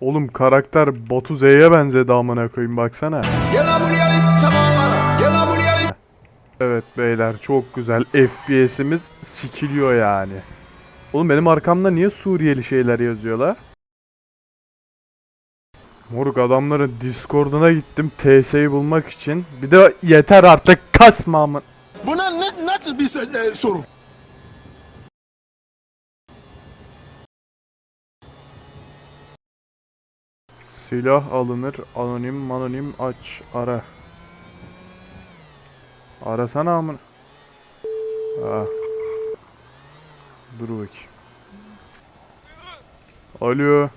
Oğlum karakter Batu Z'ye benzedi amına koyayım baksana. Evet beyler çok güzel. FPS'imiz sikiliyor yani. Oğlum benim arkamda niye Suriyeli şeyler yazıyorlar? Moruk adamların Discord'una gittim TS'yi bulmak için. Bir de yeter artık kasma amın. Buna ne, nasıl bir e, soru? Silah alınır. Anonim anonim aç. Ara. Arasana amın. Ha. Dur bakayım. Alo.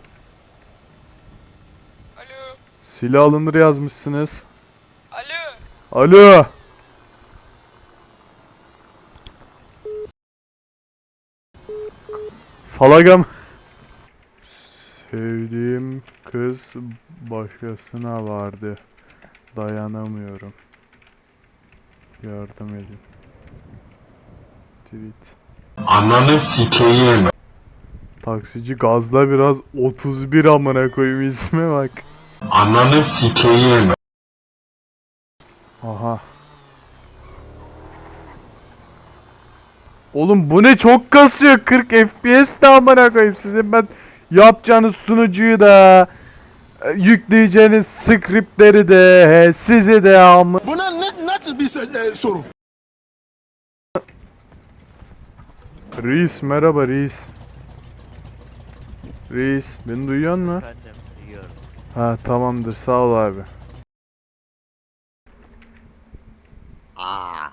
Alo, Silah alınır yazmışsınız. alo. Alo. Salagam. Sevdiğim kız başkasına vardı. Dayanamıyorum. Yardım edin. Tweet. Ananı sikeyim. Taksici gazda biraz 31 amına koyayım isme bak. Ananı sikeyim. Aha. Oğlum bu ne çok kasıyor 40 FPS de amına koyayım sizin ben yapacağınız sunucuyu da e, yükleyeceğiniz scriptleri de sizi de amına Buna ne, nasıl bir e, soru? Reis merhaba reis. Reis beni duyuyor? Efendim duyuyorum. Ha tamamdır sağ ol abi. Aa,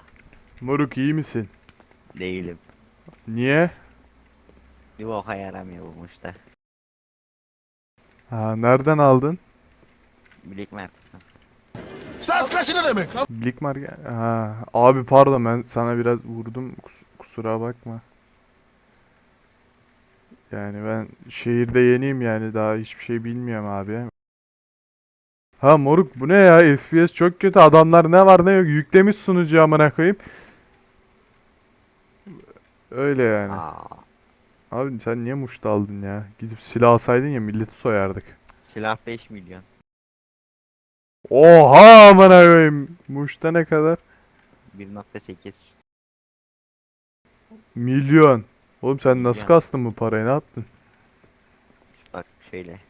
Moruk iyi misin? değilim. Niye? Boka yaramıyor bu muşta. Ha nereden aldın? Mi? Saat kaç ne demek? Blik marka. Ha, abi pardon ben sana biraz vurdum. Kus- kusura bakma. Yani ben şehirde yeniyim yani daha hiçbir şey bilmiyorum abi. Ha moruk bu ne ya? FPS çok kötü. Adamlar ne var ne yok yüklemiş sunucu amına koyayım. Öyle yani. Aa, Abi sen niye muşta aldın ya? Gidip silah alsaydın ya milleti soyardık. silah 5 milyon. Oha amına koyayım. Muşta ne kadar? 1.8. Milyon. Oğlum sen nasıl Milyon. kastın bu parayı ne yaptın? Bak şöyle.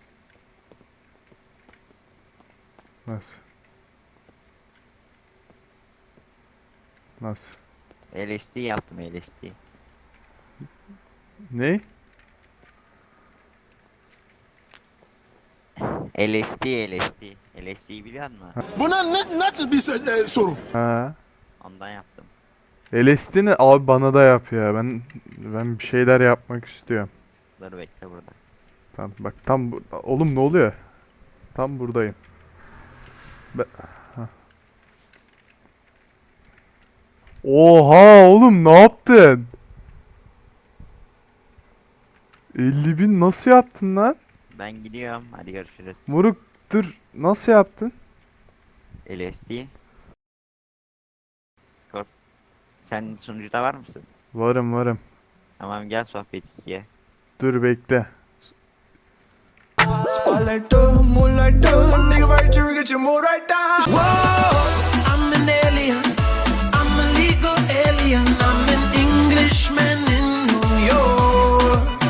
Nasıl? Nasıl? LSD yaptım LSD. Ne? LSD LSD. LSD'yi biliyor musun? Buna ne, nasıl bir se- e, soru? Ha? Ondan yaptım. LSD'ni abi bana da yap ya. Ben ben bir şeyler yapmak istiyorum. Dur bekle burada. Tamam bak tam bu- oğlum ne oluyor? Tam buradayım. Be- Hah. Oha oğlum ne yaptın? 50 bin nasıl yaptın lan? Ben gidiyorum. Hadi görüşürüz. Moruk dur nasıl yaptın? LSD. Kork. Sen sunucuda var mısın? Varım varım. Tamam gel sohbet ikiye. Dur bekle. Spotlight, moonlight. Nigga right here, get your mood right down. Whoa.